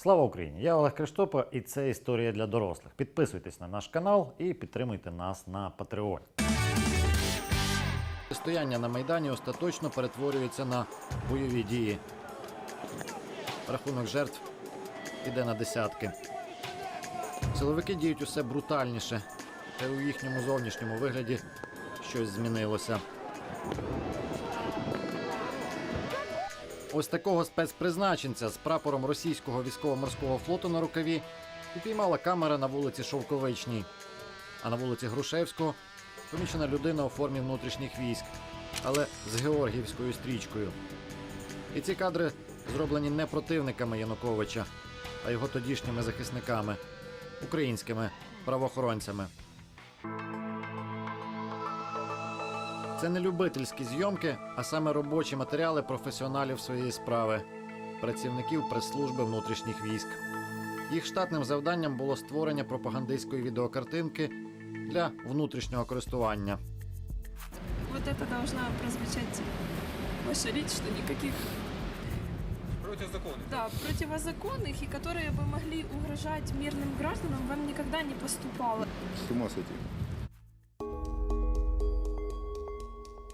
Слава Україні! Я Олег Криштопа, і це історія для дорослих. Підписуйтесь на наш канал і підтримуйте нас на Patreon. Стояння на Майдані остаточно перетворюється на бойові дії. Рахунок жертв іде на десятки. Силовики діють усе брутальніше, та у їхньому зовнішньому вигляді щось змінилося. Ось такого спецпризначенця з прапором російського військово-морського флоту на рукаві упіймала камера на вулиці Шовковичній. А на вулиці Грушевського помічена людина у формі внутрішніх військ, але з георгіївською стрічкою. І ці кадри зроблені не противниками Януковича, а його тодішніми захисниками, українськими правоохоронцями. Це не любительські зйомки, а саме робочі матеріали професіоналів своєї справи, працівників прес-служби внутрішніх військ. Їх штатним завданням було створення пропагандистської відеокартинки для внутрішнього користування. Вот это должна прозвучать ваша речь, что никаких Против закона. да, противозаконных и которые бы могли угрожать мирным гражданам вам никогда не поступало. С ума сойти.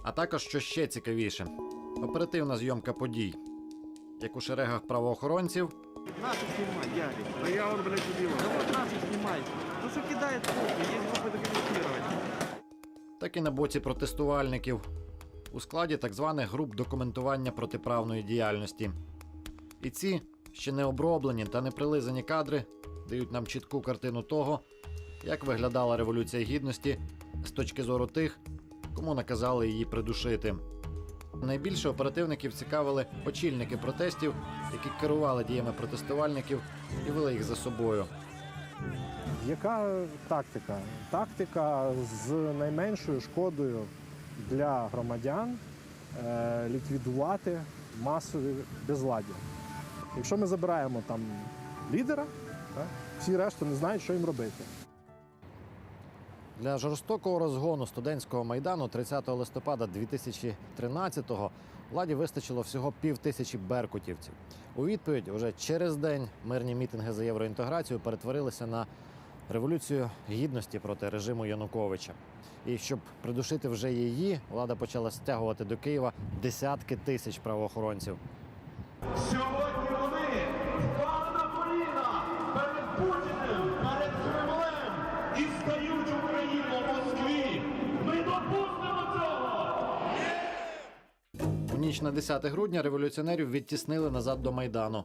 А також, що ще цікавіше, оперативна зйомка подій, як у шерегах правоохоронців, Наших снимать, Ярик. Да я он, блядь, убиваю. Да вот наших снимай. Ну что кидает трубки, есть попытка комментировать. так і на боці протестувальників у складі так званих груп документування протиправної діяльності. І ці ще не оброблені та не прилизані кадри дають нам чітку картину того, як виглядала революція гідності з точки зору тих, кому наказали її придушити. Найбільше оперативників цікавили очільники протестів, які керували діями протестувальників і вели їх за собою. Яка тактика? Тактика з найменшою шкодою для громадян е, ліквідувати масові безладдя. Якщо ми забираємо там лідера, всі решта не знають, що їм робити. Для жорстокого розгону студентського майдану 30 листопада 2013-го владі вистачило всього пів тисячі беркутівців. У відповідь уже через день мирні мітинги за євроінтеграцію перетворилися на революцію гідності проти режиму Януковича. І щоб придушити вже її, влада почала стягувати до Києва десятки тисяч правоохоронців. Сьогодні вони впали на коліна перед Путіним, перед Кремлем і стають Україну в Москві. Ми допустимо цього! У ніч на 10 грудня революціонерів відтіснили назад до майдану.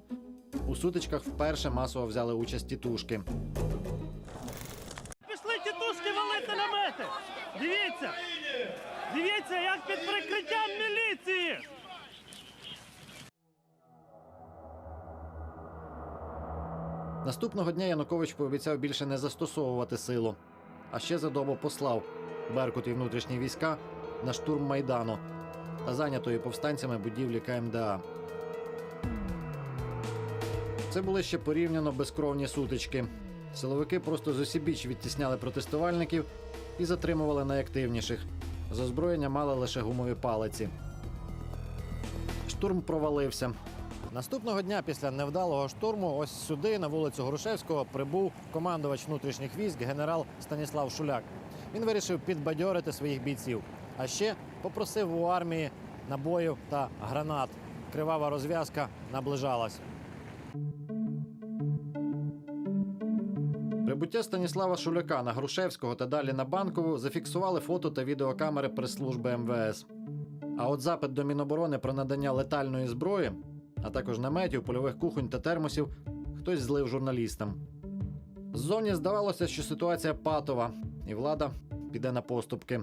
У сутичках вперше масово взяли участь тітушки. Пішли тітушки валити намети! Дивіться! Дивіться, як під прикриттям міліції! Наступного дня Янукович пообіцяв більше не застосовувати силу, а ще за добу послав Беркут і внутрішні війська на штурм майдану та зайнятої повстанцями будівлі КМДА. Це були ще порівняно безкровні сутички. Силовики просто з усібіч відтісняли протестувальників і затримували найактивніших. З озброєння мали лише гумові палиці. Штурм провалився. Наступного дня після невдалого штурму, ось сюди, на вулицю Грушевського, прибув командувач внутрішніх військ генерал Станіслав Шуляк. Він вирішив підбадьорити своїх бійців, а ще попросив у армії набоїв та гранат. Кривава розв'язка наближалась. Прибуття Станіслава Шуляка на Грушевського та далі на Банкову зафіксували фото та відеокамери прес-служби МВС. А от запит до Міноборони про надання летальної зброї, а також наметів, польових кухонь та термосів, хтось злив журналістам. Ззовні здавалося, що ситуація патова, і влада піде на поступки.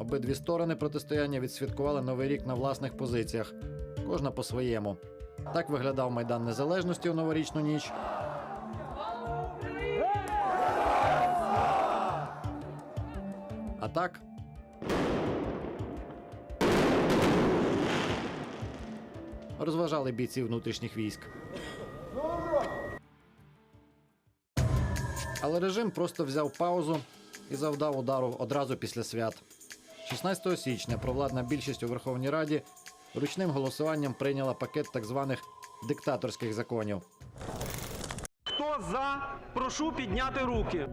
Обидві сторони протистояння відсвяткували новий рік на власних позиціях, кожна по-своєму. Так виглядав Майдан Незалежності у новорічну ніч. А так. Розважали бійці внутрішніх військ. Але режим просто взяв паузу і завдав удару одразу після свят. 16 січня провладна більшість у Верховній Раді ручним голосуванням прийняла пакет так званих диктаторських законів. Хто за, прошу підняти руки.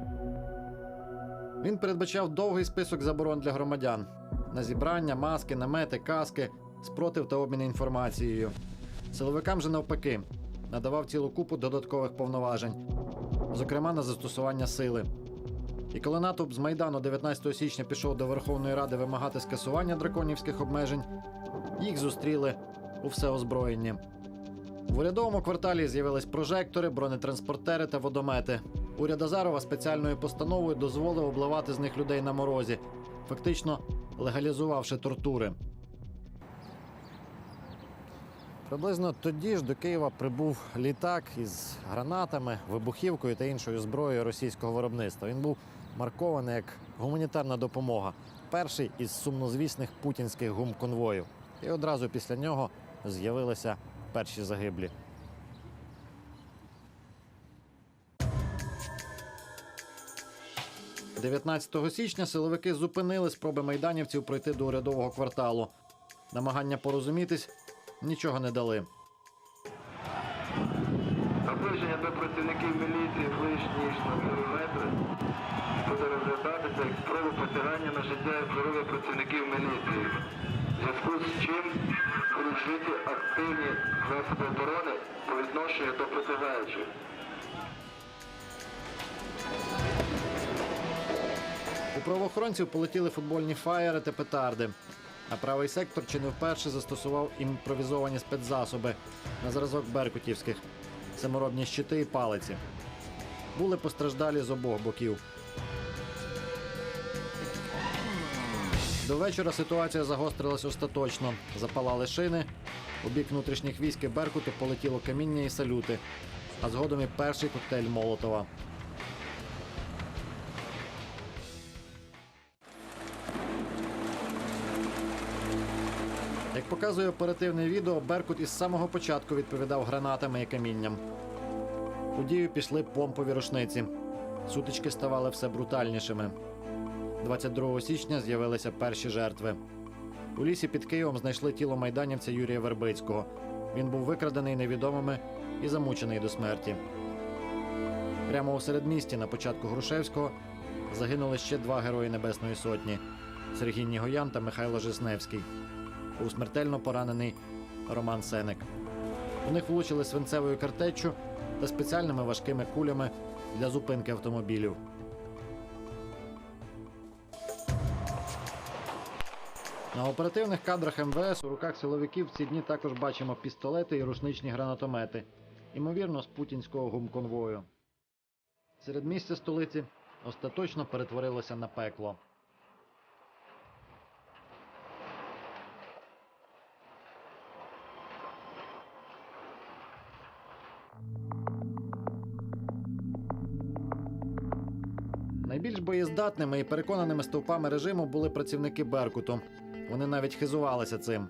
Він передбачав довгий список заборон для громадян на зібрання, маски, намети, каски, спротив та обмін інформацією. Силовикам же навпаки надавав цілу купу додаткових повноважень, зокрема на застосування сили. І коли натовп з Майдану 19 січня пішов до Верховної Ради вимагати скасування драконівських обмежень, їх зустріли у всеозброєнні. В урядовому кварталі з'явились прожектори, бронетранспортери та водомети. Уряд Азарова спеціальною постановою дозволив обливати з них людей на морозі, фактично легалізувавши тортури. Приблизно тоді ж до Києва прибув літак із гранатами, вибухівкою та іншою зброєю російського виробництва. Він був маркований як гуманітарна допомога, перший із сумнозвісних путінських гумконвоїв. І одразу після нього з'явилися перші загиблі. – 19 січня силовики зупинили спроби майданівців пройти до урядового кварталу. Намагання порозумітись нічого не дали. Наближення до працівників міліції ближче ніж на кілометри буде розглядатися як спроба посягання на життя і здоров'я працівників міліції. В зв'язку з чим будуть вжиті активні засоби оборони по відношенню до посягаючих. У правоохоронців полетіли футбольні фаєри та петарди. А правий сектор чи не вперше застосував імпровізовані спецзасоби на зразок беркутівських, саморобні щити і палиці. Були постраждалі з обох боків. До вечора ситуація загострилась остаточно. Запалали шини. У бік внутрішніх військ і Беркуту полетіло каміння і салюти, а згодом і перший коктейль Молотова. Як показує оперативне відео, Беркут із самого початку відповідав гранатами і камінням. У дію пішли помпові рушниці. Сутички ставали все брутальнішими. 22 січня з'явилися перші жертви. У лісі під Києвом знайшли тіло майданівця Юрія Вербицького. Він був викрадений невідомими і замучений до смерті. Прямо у середмісті на початку Грушевського загинули ще два герої Небесної Сотні Сергій Нігоян та Михайло Жизневський був смертельно поранений Роман Сеник. У них влучили свинцевою картеччю та спеціальними важкими кулями для зупинки автомобілів. На оперативних кадрах МВС у руках силовиків в ці дні також бачимо пістолети і рушничні гранатомети, ймовірно, з путінського гумконвою. Серед місця столиці остаточно перетворилося на пекло. Найбільш боєздатними і переконаними стовпами режиму були працівники Беркуту. Вони навіть хизувалися цим.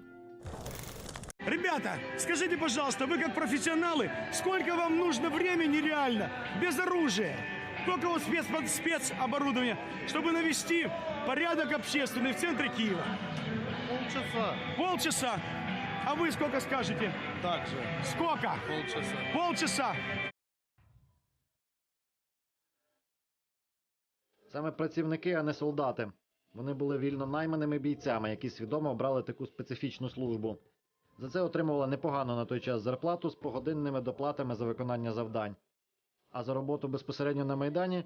Ребята, скажите, пожалуйста, вы как профессионалы, сколько вам нужно времени реально, без оружия? Сколько у вас спец, спецоборудования, чтобы навести порядок общественный в центре Киева? Полчаса. Полчаса. А вы сколько скажете? Так же. Сколько? Полчаса. Полчаса. Саме працівники, а не солдати. Вони були вільно найманими бійцями, які свідомо обрали таку специфічну службу. За це отримували непогану на той час зарплату з погодинними доплатами за виконання завдань. А за роботу безпосередньо на Майдані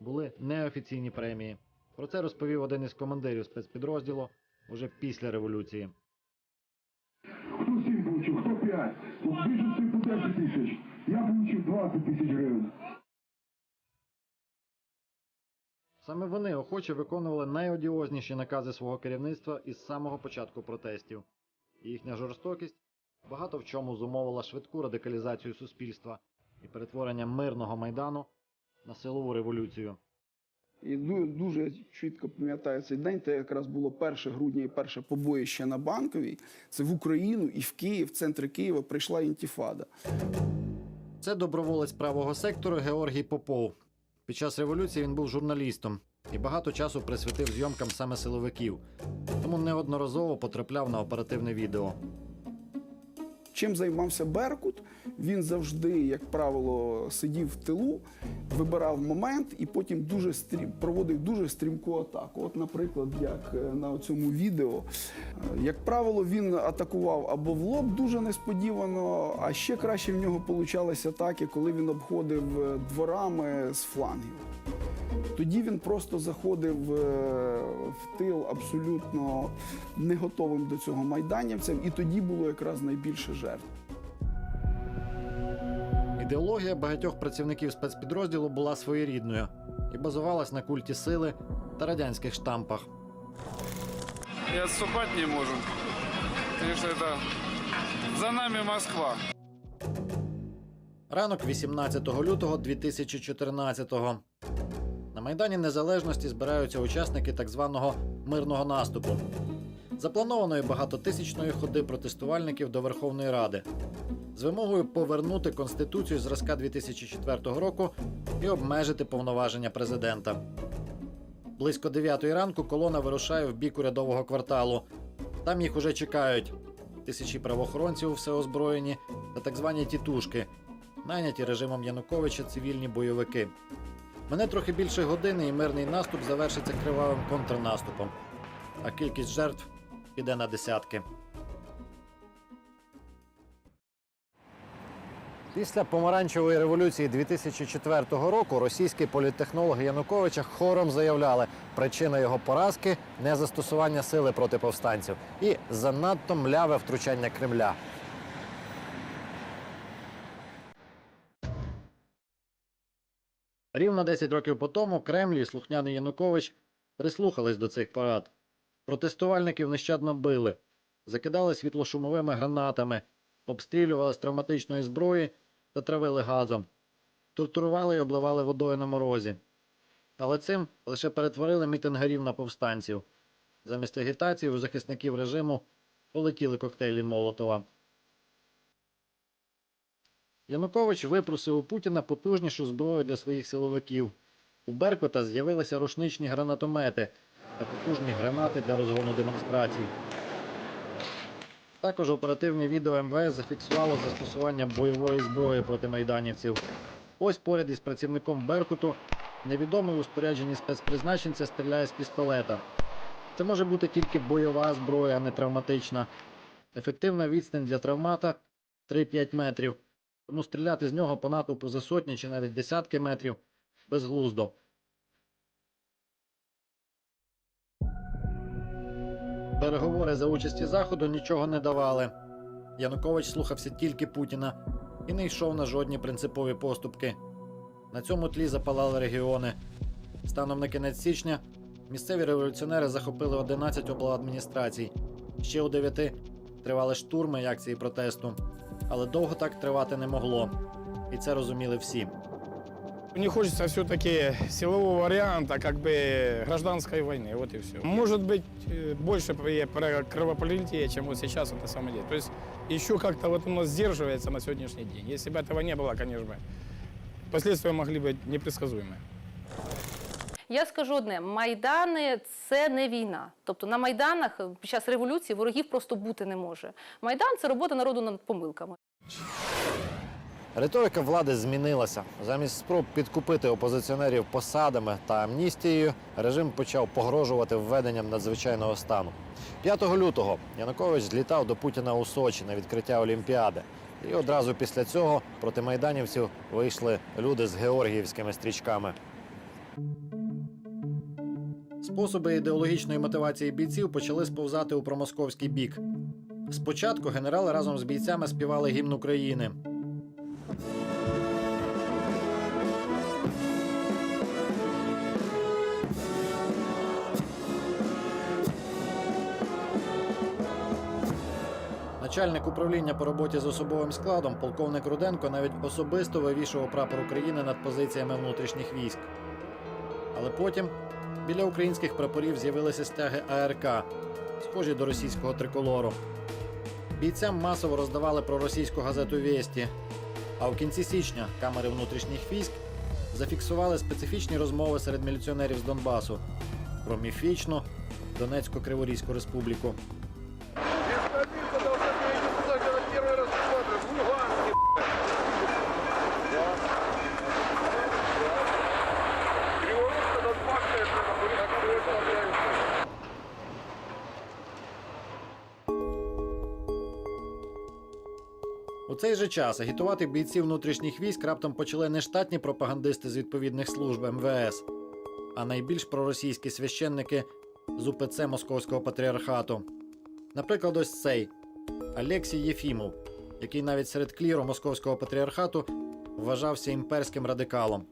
були неофіційні премії. Про це розповів один із командирів спецпідрозділу уже після революції. Хто 7 получив, хто 5. От біженці по 10 тисяч. Я получив 20 тисяч гривень. Саме вони охоче виконували найодіозніші накази свого керівництва із самого початку протестів. І їхня жорстокість багато в чому зумовила швидку радикалізацію суспільства і перетворення мирного майдану на силову революцію. І дуже чітко пам'ятаю цей день. Це якраз було 1 грудня і перше побоїще на банковій. Це в Україну і в Київ, в центр Києва прийшла інтіфада. Це доброволець правого сектору Георгій Попов. Під час революції він був журналістом і багато часу присвятив зйомкам саме силовиків, тому неодноразово потрапляв на оперативне відео. Чим займався Беркут? Він завжди, як правило, сидів в тилу, вибирав момент і потім дуже стрім, проводив дуже стрімку атаку. От, наприклад, як е, на цьому відео. Е, Як правило, він атакував або в лоб дуже несподівано, а ще краще в нього получалися атаки, коли він обходив е, дворами з флангів. Тоді він просто заходив в тил абсолютно не готовим до цього майданівцям, і тоді було якраз найбільше жертв. Ідеологія багатьох працівників спецпідрозділу була своєрідною і базувалась на культі сили та радянських штампах. И отступать не можем. Конечно, это за нами Москва. Ранок 18 лютого 2014-го. На Майдані Незалежності збираються учасники так званого мирного наступу, запланованої багатотисячної ходи протестувальників до Верховної Ради з вимогою повернути конституцію зразка 2004 року і обмежити повноваження президента. Близько 9 ранку колона вирушає в бік урядового кварталу. Там їх уже чекають тисячі правоохоронців, все озброєні та так звані тітушки, найняті режимом Януковича цивільні бойовики. Мене трохи більше години, і мирний наступ завершиться кривавим контрнаступом, а кількість жертв піде на десятки. Після помаранчевої революції 2004 року російські політтехнологи Януковича хором заявляли, причина його поразки не застосування сили проти повстанців і занадто мляве втручання Кремля. Рівно 10 років по тому Кремль і слухняний Янукович прислухались до цих порад. Протестувальників нещадно били, закидали світлошумовими гранатами, обстрілювали з травматичної зброї та травили газом, тортурували і обливали водою на морозі. Але цим лише перетворили мітингарів на повстанців. Замість агітації у захисників режиму полетіли коктейлі Молотова. Янукович випросив у Путіна потужнішу зброю для своїх силовиків. У Беркута з'явилися рушничні гранатомети та потужні гранати для розгону демонстрацій. Також оперативне відео МВС зафіксувало застосування бойової зброї проти майданівців. Ось поряд із працівником Беркуту невідомий у спорядженні спецпризначенця стріляє з пістолета. Це може бути тільки бойова зброя, а не травматична. Ефективна відстань для травмата 3-5 метрів. Тому стріляти з нього по натовпу за сотні чи навіть десятки метрів безглуздо. Переговори за участі Заходу нічого не давали. Янукович слухався тільки Путіна і не йшов на жодні принципові поступки. На цьому тлі запалали регіони. Станом на кінець січня місцеві революціонери захопили 11 обладміністрацій. Ще у 9 тривали штурми і акції протесту. Але довго так тривати не могло. І це розуміли всі. Мне хочется все-таки силового варианта, как бы гражданской войны. Вот и все. Может быть, э, больше при- про кровопролитие, чем вот сейчас на самом деле. То есть еще как-то вот оно сдерживается на сегодняшний день. Если бы этого не было, конечно, последствия могли быть непредсказуемые. Я скажу одне: майдани це не війна. Тобто на майданах е, під час революції ворогів просто бути не може. Майдан це робота народу над помилками. Риторика влади змінилася. Замість спроб підкупити опозиціонерів посадами та амністією, режим почав погрожувати введенням надзвичайного стану. 5 лютого Янукович злітав до Путіна у Сочі на відкриття Олімпіади. І одразу після цього проти майданівців вийшли люди з георгіївськими стрічками. Способи ідеологічної мотивації бійців почали сповзати у промосковський бік. Спочатку генерали разом з бійцями співали гімн України. Начальник управління по роботі з особовим складом, полковник Руденко, навіть особисто вивішував прапор України над позиціями внутрішніх військ. Але потім біля українських прапорів з'явилися стяги АРК, схожі до російського триколору. Бійцям масово роздавали проросійську газету Вєсті. А в кінці січня камери внутрішніх військ зафіксували специфічні розмови серед міліціонерів з Донбасу про міфічну Донецько-Криворізьку республіку. Цей же час агітувати бійців внутрішніх військ раптом почали не штатні пропагандисти з відповідних служб МВС, а найбільш проросійські священники з УПЦ Московського патріархату. Наприклад, ось цей Алексій Єфімов, який навіть серед кліру Московського патріархату вважався імперським радикалом.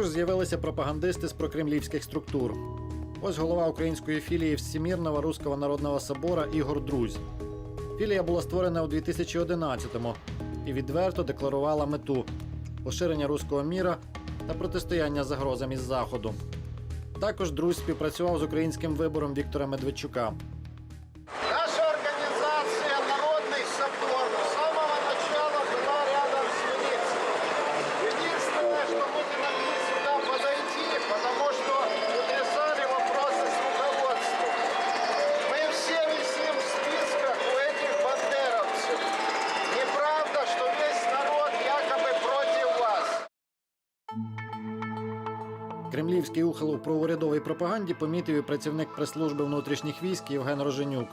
Також з'явилися пропагандисти з прокремлівських структур. Ось голова української філії Всемірного Руського народного собора Ігор Друзь. Філія була створена у 2011-му і відверто декларувала мету поширення руського міра та протистояння загрозам із заходу. Також Друзь співпрацював з українським вибором Віктора Медведчука. Ухил проурядовій пропаганді помітив і працівник прес-служби внутрішніх військ Євген Роженюк.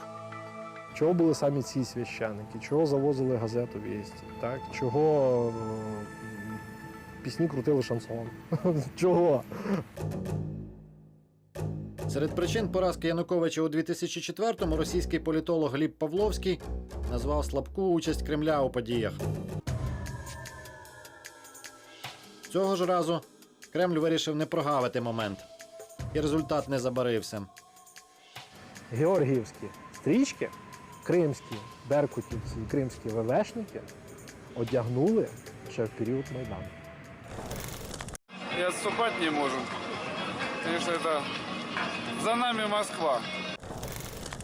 Чого були самі ці священники? Чого завозили газету «Вєсті», Так? Чого е, пісні крутили шансон? Чого? Серед причин поразки Януковича у 2004-му російський політолог Гліб Павловський назвав слабку участь Кремля у подіях. Цього ж разу Кремль вирішив не прогавити момент, і результат не забарився. Георгіївські стрічки, кримські беркутівці і кримські ВВшники одягнули ще в період Майдану. И отступать не можем. Конечно, это за нами Москва.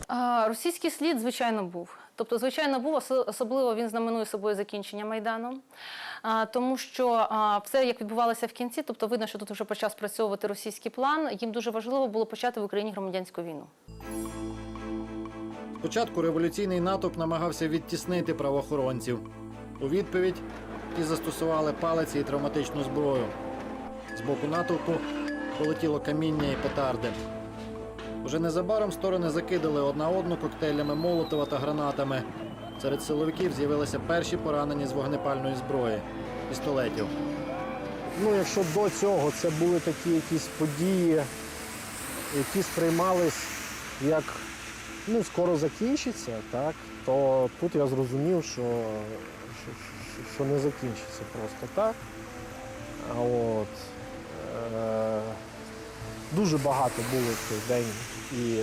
А, Російський слід, звичайно, був. Тобто, звичайно, був особливо він знаменує собою закінчення майдану, тому що все як відбувалося в кінці, тобто видно, що тут вже почав спрацьовувати російський план. Їм дуже важливо було почати в Україні громадянську війну. Спочатку революційний натовп намагався відтіснити правоохоронців. У відповідь ті застосували палиці і травматичну зброю. З боку натовпу полетіло каміння і петарди. Уже незабаром сторони закидали одна одну коктейлями Молотова та гранатами. Серед силовиків з'явилися перші поранені з вогнепальної зброї пістолетів. Ну, якщо до цього це були такі якісь події, які сприймались як ну, скоро закінчиться, так, то тут я зрозумів, що, що, що- не закінчиться просто так. От, е, дуже багато було в той день і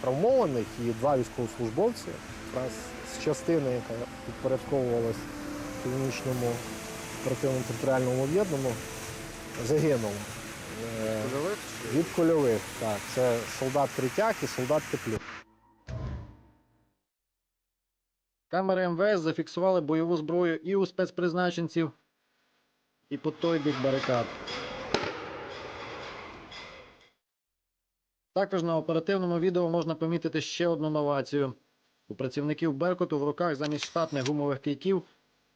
травмованих, і два військовослужбовці якраз з частини, яка підпорядковувалась північному оперативному територіальному об'єднаному, загинув. Е, Від кульових, так. Це солдат Третяк і солдат Теплюк. Камери МВС зафіксували бойову зброю і у спецпризначенців, і по той бік барикад. Також на оперативному відео можна помітити ще одну новацію. У працівників Беркуту в руках замість штатних гумових кийків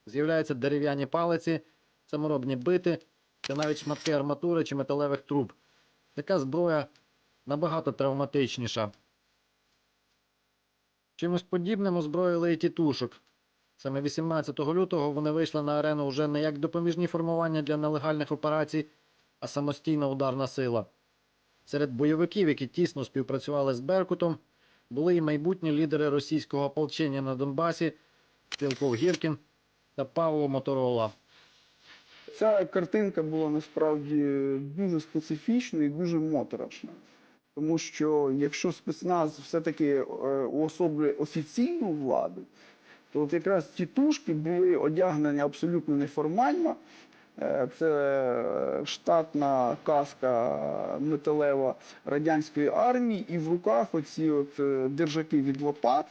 з'являються дерев'яні палиці, саморобні бити та навіть шматки арматури чи металевих труб. Така зброя набагато травматичніша. Чимось подібним озброїли і тітушок. Саме 18 лютого вони вийшли на арену вже не як допоміжні формування для нелегальних операцій, а самостійна ударна сила. Серед бойовиків, які тісно співпрацювали з Беркутом, були і майбутні лідери російського ополчення на Донбасі Стрілков Гіркін та Павло Моторола. Ця картинка була насправді дуже специфічна і дуже моторошна. Тому що якщо спецназ все-таки е, уособлює офіційну владу, то от якраз тітушки були одягнені абсолютно неформально. Е, Це е, штатна каска металева радянської армії, і в руках оці от е, держаки від лопат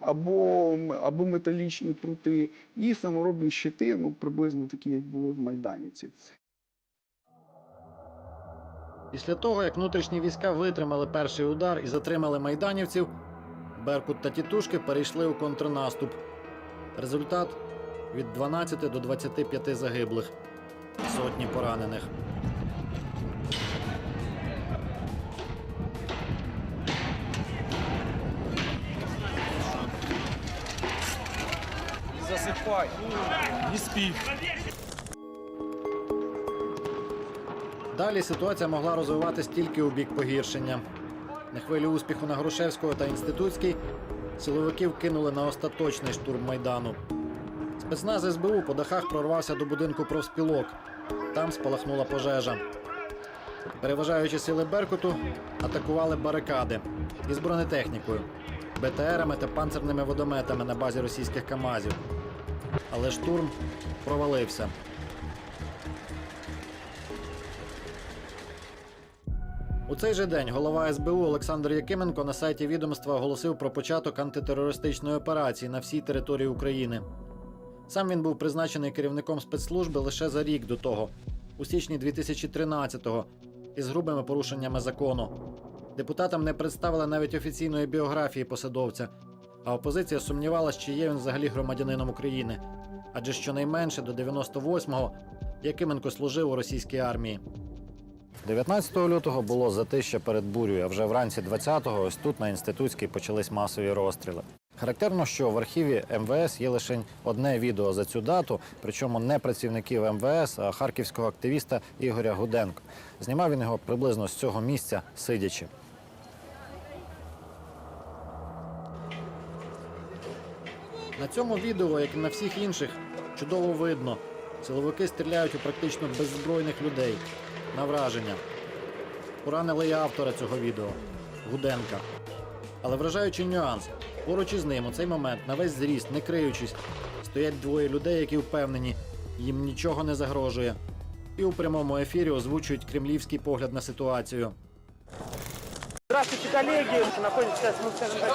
або, або металічні прути, і саморобні щити, ну приблизно такі, як були в Майданіці. Після того, як внутрішні війська витримали перший удар і затримали майданівців, Беркут та тітушки перейшли у контрнаступ. Результат від 12 до 25 загиблих, сотні поранених. Засыпай. Не спи. Далі ситуація могла розвиватись тільки у бік погіршення. На хвилі успіху на Грушевського та Інститутський силовиків кинули на остаточний штурм майдану. Спецназ СБУ по дахах прорвався до будинку профспілок. Там спалахнула пожежа. Переважаючи сили Беркуту, атакували барикади із бронетехнікою, БТРами та панцерними водометами на базі російських КАМАЗів. Але штурм провалився. У цей же день голова СБУ Олександр Якименко на сайті відомства оголосив про початок антитерористичної операції на всій території України. Сам він був призначений керівником спецслужби лише за рік до того, у січні 2013-го, із грубими порушеннями закону. Депутатам не представили навіть офіційної біографії посадовця, а опозиція сумнівалась, чи є він взагалі громадянином України. Адже щонайменше до 98-го Якименко служив у російській армії. 19 лютого було затища перед бурею, а вже вранці 20-го ось тут на інститутській почались масові розстріли. Характерно, що в архіві МВС є лише одне відео за цю дату, причому не працівників МВС, а харківського активіста Ігоря Гуденко. Знімав він його приблизно з цього місця, сидячи. На цьому відео, як і на всіх інших, чудово видно. Силовики стріляють у практично беззбройних людей. На враження. Поранили і автора цього відео Гуденка. Але вражаючий нюанс. Поруч із ним у цей момент на весь зріст, не криючись, стоять двоє людей, які впевнені, їм нічого не загрожує. І у прямому ефірі озвучують кремлівський погляд на ситуацію. Здравствуйте, коллеги! Находимся сейчас, ну, скажем так,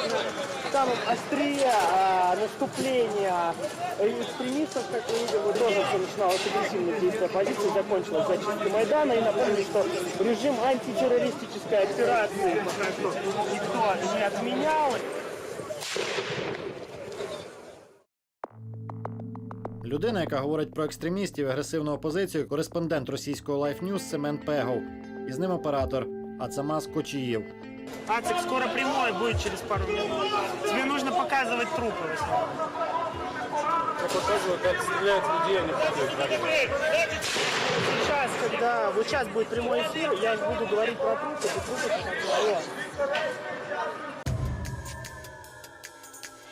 на самом острие а, наступления экстремистов, как мы видим, тоже все начиналось агрессивное действие оппозиции, закончилось зачисткой Майдана. И напомню, что режим антитеррористической операции пока что никто не отменял. Людина, яка говорить про екстремістів і агресивну опозицію, кореспондент російського Life News Семен Пегов. І з ним оператор Ацамас Кочієв. Ацик, скоро прямой будет через пару минут. Тебе нужно показывать трупы. Я показываю, как стреляют людей, а не падают. Сейчас, когда вот сейчас будет прямой эфир, я буду говорить про трупы, и трупы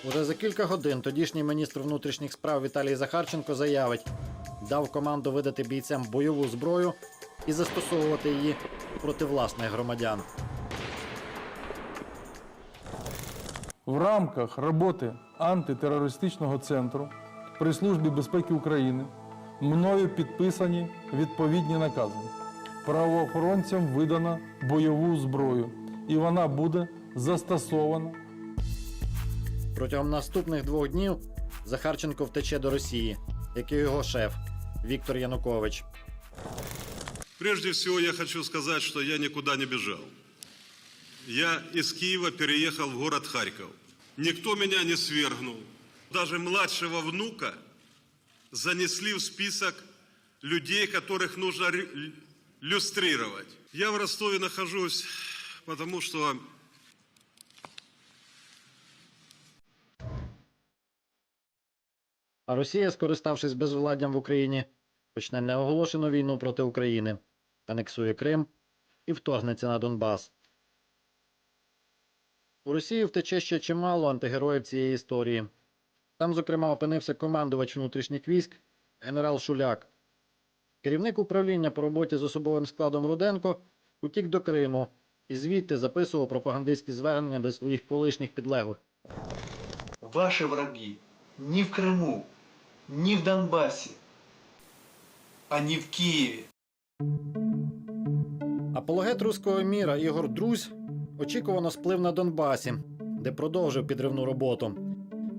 Уже за кілька годин тодішній міністр внутрішніх справ Віталій Захарченко заявить, дав команду видати бійцям бойову зброю і застосовувати її проти власних громадян. В рамках роботи антитерористичного центру при Службі безпеки України мною підписані відповідні накази. Правоохоронцям видано бойову зброю, і вона буде застосована Протягом наступних двох днів Захарченко втече до Росії, як і його шеф Віктор Янукович. Прежде всего я хочу сказать, что я никуда не бежал. Я из Киева переехал в город Харьков. Никто меня не свергнул. Даже младшего внука занесли в список людей, которых нужно люстрировать. Я в Ростове нахожусь, потому что А Росія, скориставшись безвладдям в Україні, почне неоголошену війну проти України, анексує Крим і вторгнеться на Донбас. У Росії втече ще чимало антигероїв цієї історії. Там, зокрема, опинився командувач внутрішніх військ генерал Шуляк. Керівник управління по роботі з особовим складом Руденко утік до Криму і звідти записував пропагандистські звернення до своїх колишніх підлеглих. Ваши враги ни в Крыму, ни в Донбассе, а не в Киеве. Апологет руського міра Ігор Друзь очікувано сплив на Донбасі, де продовжив підривну роботу.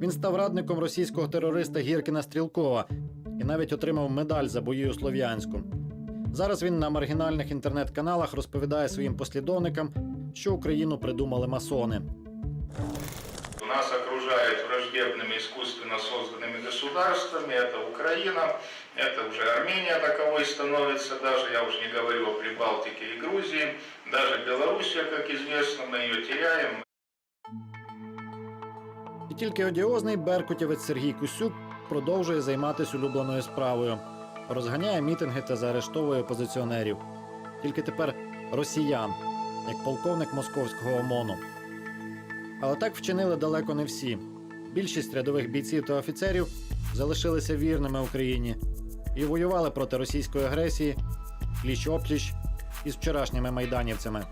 Він став радником російського терориста Гіркіна Стрілкова і навіть отримав медаль за бої у Слов'янську. Зараз він на маргінальних інтернет-каналах розповідає своїм послідовникам, що Україну придумали масони Нас окружают враждебными искусственно созданными государствами. Это Украина, это уже Армения таковой становится, даже я уже не говорю о Прибалтике и Грузии, даже Белоруссия, как известно, мы ее теряем. І тільки одіозний беркутівець Сергій Кусюк продовжує займатися улюбленою справою, розганяє мітинги та заарештовує опозиціонерів. Тільки тепер росіян, як полковник московського ОМОНу. Але так вчинили далеко не всі. Більшість рядових бійців та офіцерів залишилися вірними Україні і воювали проти російської агресії пліч опліч із вчорашніми майданівцями.